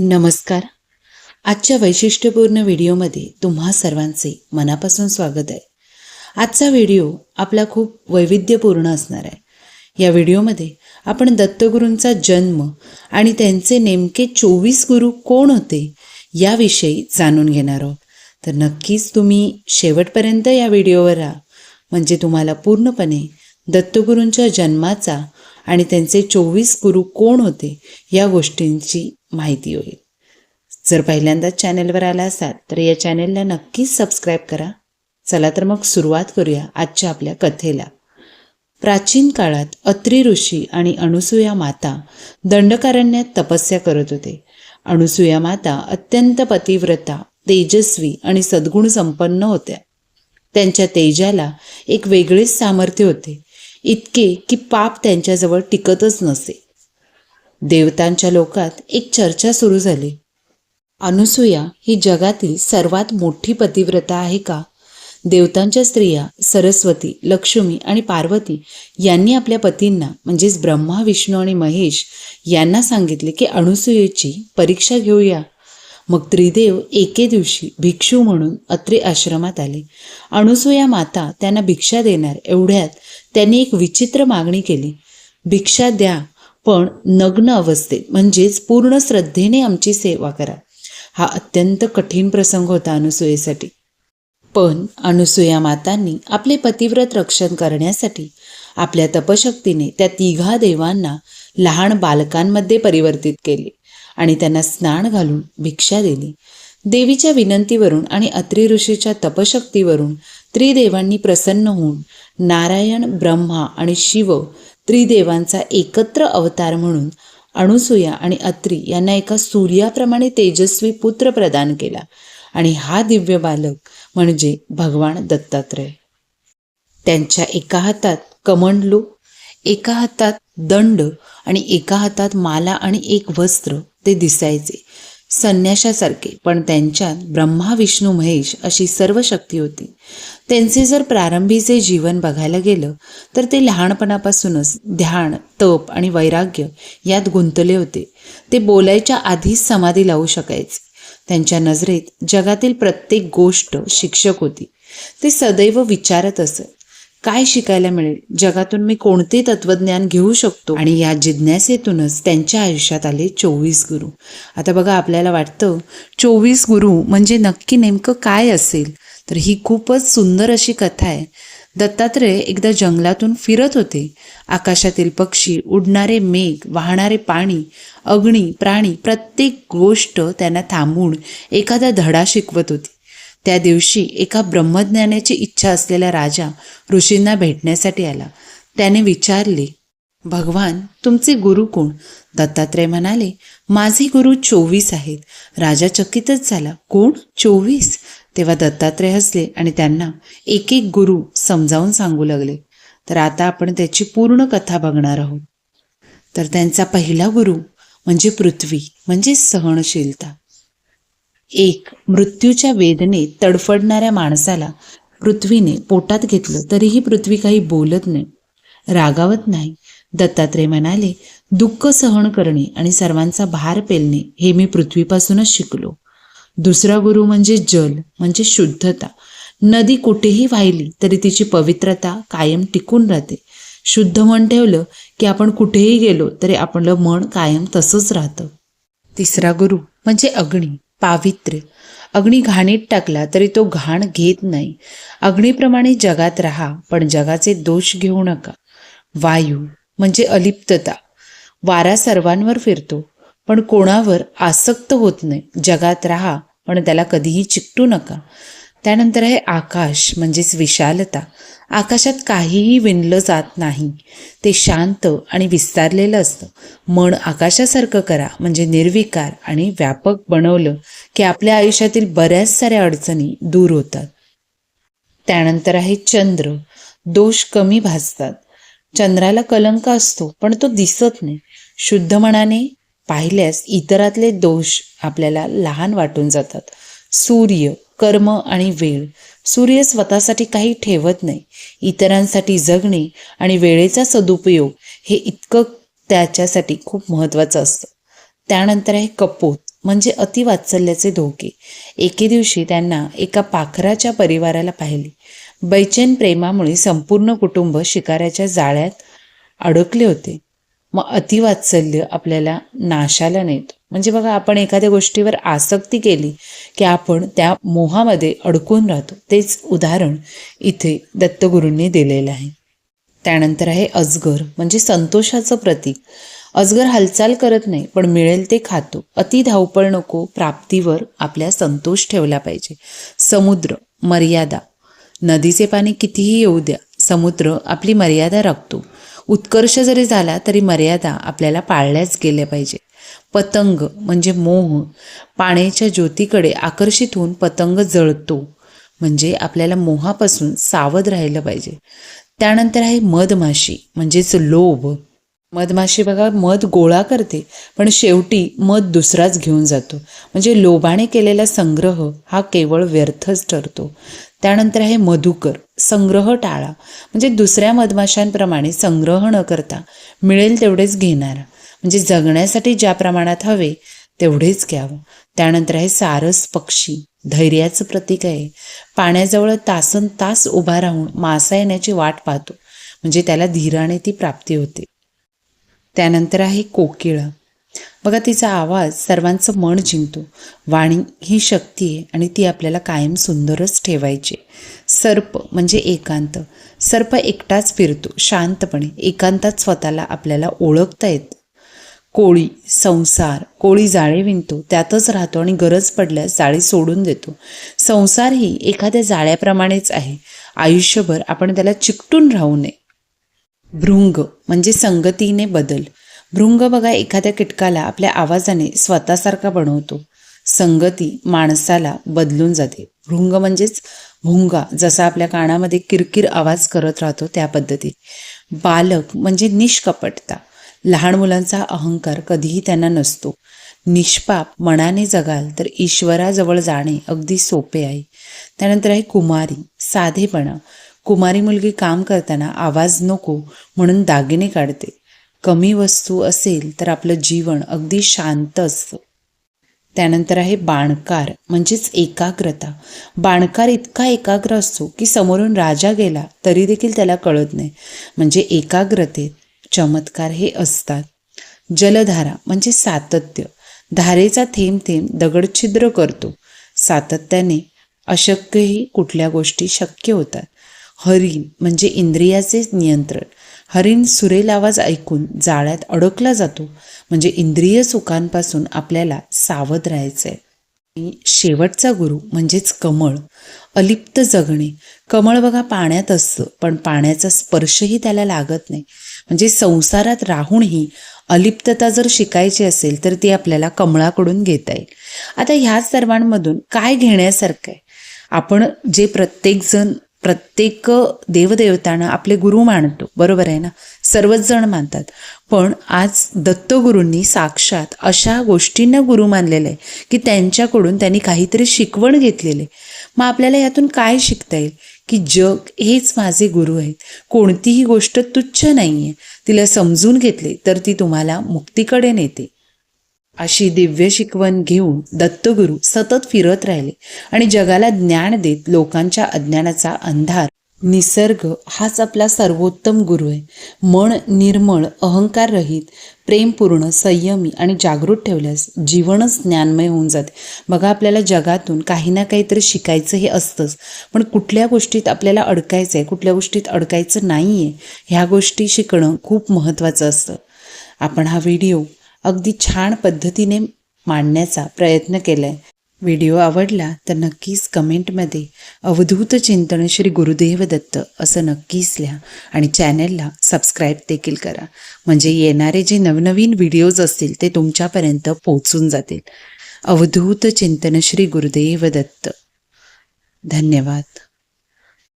नमस्कार. आजच्या वैशिष्ट्यपूर्ण व्हिडिओमध्ये तुम्हा सर्वांचे मनापासून स्वागत आहे. आजचा व्हिडिओ आपला खूप वैविध्यपूर्ण असणार आहे. या व्हिडिओमध्ये आपण दत्तगुरूंचा जन्म आणि त्यांचे नेमके चोवीस गुरु कोण होते याविषयी जाणून घेणार आहोत. तर नक्कीच तुम्ही शेवटपर्यंत या व्हिडिओवर राहा. म्हणजे तुम्हाला पूर्णपणे दत्तगुरूंच्या जन्माचा आणि त्यांचे चोवीस गुरु कोण होते या गोष्टींची माहिती होईल. जर पहिल्यांदाच चॅनेलवर आला असाल तर या चॅनेलला नक्कीच सबस्क्राईब करा. चला तर मग सुरुवात करूया आजच्या आपल्या कथेला. प्राचीन काळात अत्री ऋषी आणि अणुसुया माता दंडकारण्यात तपस्या करत होते. अणुसुया माता अत्यंत पतिव्रता तेजस्वी आणि सद्गुण संपन्न होत्या. त्यांच्या तेजाला एक वेगळेच सामर्थ्य होते. इतके की पाप त्यांच्याजवळ टिकतच नसे. देवतांच्या लोकात एक चर्चा सुरू झाली. अनुसूया ही जगातील सर्वात मोठी पतिव्रता आहे का? देवतांच्या स्त्रिया सरस्वती लक्ष्मी आणि पार्वती यांनी आपल्या पतींना म्हणजेच ब्रह्मा विष्णू आणि महेश यांना सांगितले की अणुसूयेची परीक्षा घेऊया. मग त्रिदेव एके दिवशी भिक्षू म्हणून अत्रे आश्रमात आले. अणुसूया माता त्यांना भिक्षा देणार एवढ्यात त्यांनी एक विचित्र मागणी केली. भिक्षा द्या पण नग्न अवस्थेत म्हणजेच पूर्ण श्रद्धेने आमची सेवा करा. हा अत्यंत कठीण प्रसंग होता अनुसूयेसाठी पण अनुसूया मातांनी आपले पतिव्रत रक्षण करण्यासाठी आपल्या तपशक्तीने त्या तिघा देवांना लहान बालकांमध्ये परिवर्तित केले आणि त्यांना स्नान घालून भिक्षा दिली. देवीच्या विनंतीवरून आणि अत्रि ऋषीच्या तपशक्तीवरून त्रिदेवांनी प्रसन्न होऊन नारायण ब्रह्मा आणि शिव त्रिदेवांचा एकत्र अवतार म्हणून अणुसूया आणि अत्री यांना एका सूर्याप्रमाणे तेजस्वी पुत्र प्रदान केला. आणि हा दिव्य बालक म्हणजे भगवान दत्तात्रय. त्यांच्या एका हातात कमंडलू एका हातात दंड आणि एका हातात माला आणि एक वस्त्र ते दिसायचे. संन्याशासारखे पण त्यांच्यात ब्रह्मा विष्णू महेश अशी सर्व शक्ती होती. त्यांचे जर प्रारंभीचे जीवन बघायला गेलं तर ते लहानपणापासूनच ध्यान तप आणि वैराग्य यात गुंतले होते. ते बोलायच्या आधीच समाधी लावू शकायचे. त्यांच्या नजरेत जगातील प्रत्येक गोष्ट शिक्षक होती. ते सदैव विचारत असत काय शिकायला मिळेल? जगातून मी कोणते तत्वज्ञान घेऊ शकतो? आणि या जिज्ञासेतूनच त्यांच्या आयुष्यात आले चोवीस गुरु. आता बघा आपल्याला वाटतं चोवीस गुरु म्हणजे नक्की नेमकं काय असेल? तर ही खूपच सुंदर अशी कथा आहे. दत्तात्रय एकदा जंगलातून फिरत होते. आकाशातील पक्षी उडणारे मेघ वाहणारे पाणी अग्नी प्राणी प्रत्येक गोष्ट त्यांना थांबून एखादा धडा शिकवत होती. त्या दिवशी एका ब्रह्मज्ञानाची इच्छा असलेला राजा ऋषींना भेटण्यासाठी आला. त्याने विचारले भगवान तुमचे गुरु कोण? दत्तात्रय म्हणाले माझे गुरु चोवीस आहेत. राजा चकितच झाला कोण? चोवीस? तेव्हा दत्तात्रय हसले आणि त्यांना एक एक गुरु समजावून सांगू लागले तर आता आपण त्याची पूर्ण कथा बघणार आहोत. तर त्यांचा पहिला गुरु म्हणजे पृथ्वी म्हणजे सहनशीलता. एक मृत्यूच्या वेदनेत तडफडणाऱ्या माणसाला पृथ्वीने पोटात घेतलं तरीही पृथ्वी काही बोलत नाही. रागावत नाही. दत्तात्रय म्हणाले दुःख सहन करणे आणि सर्वांचा भार पेलणे हे मी पृथ्वीपासूनच शिकलो. दुसरा गुरु म्हणजे जल म्हणजे शुद्धता. नदी कुठेही वाहिली तरी तिची पवित्रता कायम टिकून राहते. शुद्ध मन ठेवलं की आपण कुठेही गेलो तरी आपलं मन कायम तसंच राहतं. तिसरा गुरु म्हणजे अग्नी. पावित्र्य. अग्नी घाणीत टाकला तरी तो घाण घेत नाही. अग्नीप्रमाणे जगात राहा पण जगाचे दोष घेऊ नका. वायू म्हणजे अलिप्तता. वारा सर्वांवर फिरतो पण कोणावर आसक्त होत नाही. जगात राहा पण त्याला कधीही चिकटू नका. त्यानंतर आहे आकाश म्हणजेच विशालता. आकाशात काहीही विणलं जात नाही. ते शांत आणि विस्तारलेलं असतं. मन आकाशासारखं करा म्हणजे निर्विकार आणि व्यापक बनवलं की आपल्या आयुष्यातील बऱ्याच साऱ्या अडचणी दूर होतात. त्यानंतर आहे चंद्र. दोष कमी भासतात. चंद्राला कलंक असतो पण तो दिसत नाही. शुद्ध मनाने पाहिल्यास इतरातले दोष आपल्याला लहान वाटून जातात. सूर्य. कर्म आणि वेळ. सूर्य स्वतःसाठी काही ठेवत नाही. इतरांसाठी जगणे आणि वेळेचा सदुपयोग हे इतकं त्याच्यासाठी खूप महत्त्वाचं असतं. त्यानंतर आहे कपोत म्हणजे अतिवात्सल्याचे धोके. एके दिवशी त्यांना एका पाखराच्या परिवाराला पाहिले. बैचेन प्रेमामुळे संपूर्ण कुटुंब शिकाऱ्याच्या जाळ्यात अडकले होते. मग अतिवात्सल्य आपल्याला नाशाला नेतो. म्हणजे बघा आपण एखाद्या गोष्टीवर आसक्ती केली की आपण त्या मोहामध्ये अडकून राहतो. तेच उदाहरण इथे दत्तगुरूंनी दिलेलं आहे. त्यानंतर आहे अजगर म्हणजे संतोषाचं प्रतीक. अजगर हालचाल करत नाही पण मिळेल ते खातो. अति धावपळ नको प्राप्तीवर आपल्या संतोष ठेवला पाहिजे. समुद्र मर्यादा. नदीचे पाणी कितीही येऊ द्या समुद्र आपली मर्यादा राखतो. उत्कर्ष जरी झाला तरी मर्यादा आपल्याला पाळल्याच गेल्या पाहिजे पतंग म्हणजे मोह. पाण्याच्या ज्योतीकडे आकर्षित होऊन पतंग जळतो. म्हणजे आपल्याला मोहापासून सावध राहिलं पाहिजे. त्यानंतर आहे मधमाशी म्हणजेच लोभ. मधमाशी बघा मध गोळा करते पण शेवटी मध दुसराच घेऊन जातो. म्हणजे लोभाने केलेला संग्रह हा केवळ व्यर्थच ठरतो. त्यानंतर आहे मधुकर संग्रह टाळा. म्हणजे दुसऱ्या मधमाशांप्रमाणे संग्रह न करता मिळेल तेवढेच घेणारा. म्हणजे जगण्यासाठी ज्या प्रमाणात हवे तेवढेच घ्यावं. त्यानंतर आहे सारस पक्षी धैर्याचं प्रतीक आहे. पाण्याजवळ तासन तास उभा राहून मासा येण्याची वाट पाहतो. म्हणजे त्याला धीराने ती प्राप्ती होते. त्यानंतर आहे कोकिळं. बघा तिचा आवाज सर्वांचं मन जिंकतो. वाणी ही शक्ती आहे आणि ती आपल्याला कायम सुंदरच ठेवायची. सर्प म्हणजे एकांत. सर्प एकटाच फिरतो शांतपणे एकांतात स्वतःला आपल्याला ओळखता येतं. कोळी संसार कोळी जाळे विणतो त्यातच राहतो आणि गरज पडल्यास जाळी सोडून देतो. संसार ही एखाद्या जाळ्याप्रमाणेच आहे. आयुष्यभर आपण त्याला चिकटून राहू नये. भृंग म्हणजे संगतीने बदल. भृंग बघा एखाद्या कीटकाला आपल्या आवाजाने स्वतःसारखा बनवतो. संगती माणसाला बदलून जाते. भृंग म्हणजेच भुंगा जसा आपल्या कानामध्ये किरकिर आवाज करत राहतो त्या पद्धतीत. बालक म्हणजे निष्कपटता. लहान मुलांचा अहंकार कधीही त्यांना नसतो. निष्पाप मनाने जगाल तर ईश्वराजवळ जाणे अगदी सोपे आहे. त्यानंतर आहे कुमारी साधेपणा. कुमारी मुलगी काम करताना आवाज नको म्हणून दागिने काढते. कमी वस्तू असेल तर आपलं जीवन अगदी शांत असतं. त्यानंतर आहे बाणकार म्हणजेच एकाग्रता. बाणकार इतका एकाग्र असतो की समोरून राजा गेला तरी देखील त्याला कळत नाही. म्हणजे एकाग्रतेत चमत्कार हे असतात. जलधारा म्हणजे सातत्य. धारेचा थेंब थेंब दगडछिद्र करतो. सातत्याने अशक्यही कुठल्या गोष्टी शक्य होतात. हरिण म्हणजे इंद्रियाचे नियंत्रण. हरिण सुरेल आवाज ऐकून जाळ्यात अडकला जातो. म्हणजे इंद्रिय सुखांपासून आपल्याला सावध राहायचं आहे शेवटचा गुरु म्हणजेच कमळ. अलिप्त जगणे. कमळ बघा पाण्यात असतं पण पाण्याचा स्पर्शही त्याला लागत नाही. म्हणजे संसारात राहूनही अलिप्तता जर शिकायची असेल तर ती आपल्याला कमळाकडून घेता येईल. आता ह्या सर्वांमधून काय घेण्यासारखं आहे? आपण जे प्रत्येकजण प्रत्येक देवदेवतांना आपले गुरु मानतो. बरोबर आहे ना? सर्वच जण मानतात. पण आज दत्तगुरूंनी साक्षात अशा गोष्टींना गुरु मानलेलं आहे की त्यांच्याकडून त्यांनी काहीतरी शिकवण घेतलेले मग आपल्याला यातून काय शिकता येईल? की जग हेच माझे गुरु आहेत. कोणतीही गोष्ट तुच्छ नाही आहे तिला समजून घेतले तर ती तुम्हाला मुक्तीकडे नेते. अशी दिव्य शिकवण घेऊन दत्तगुरू सतत फिरत राहिले आणि जगाला ज्ञान देत लोकांच्या अज्ञानाचा अंधार. निसर्ग हाच आपला सर्वोत्तम गुरु आहे. मन निर्मळ अहंकार रहित प्रेमपूर्ण संयमी आणि जागृत ठेवल्यास जीवनच ज्ञानमय होऊन जाते. बघा आपल्याला जगातून काही ना काहीतरी शिकायचं हे असतंच. पण कुठल्या गोष्टीत आपल्याला अडकायचं आहे कुठल्या गोष्टीत अडकायचं नाही आहे ह्या गोष्टी शिकणं खूप महत्त्वाचं असतं. आपण हा व्हिडिओ अगदी छान पद्धतीने मांडण्याचा प्रयत्न केला आहे व्हिडिओ आवडला तर नक्कीच कमेंटमध्ये अवधूत चिंतन श्री गुरुदेव दत्त असं नक्कीच लिहा आणि चॅनलला सबस्क्राईब देखील करा. म्हणजे येणारे जे नवनवीन व्हिडिओज असतील ते तुमच्यापर्यंत पोहोचून जातील. अवधूत चिंतन श्री गुरुदेव दत्त. धन्यवाद.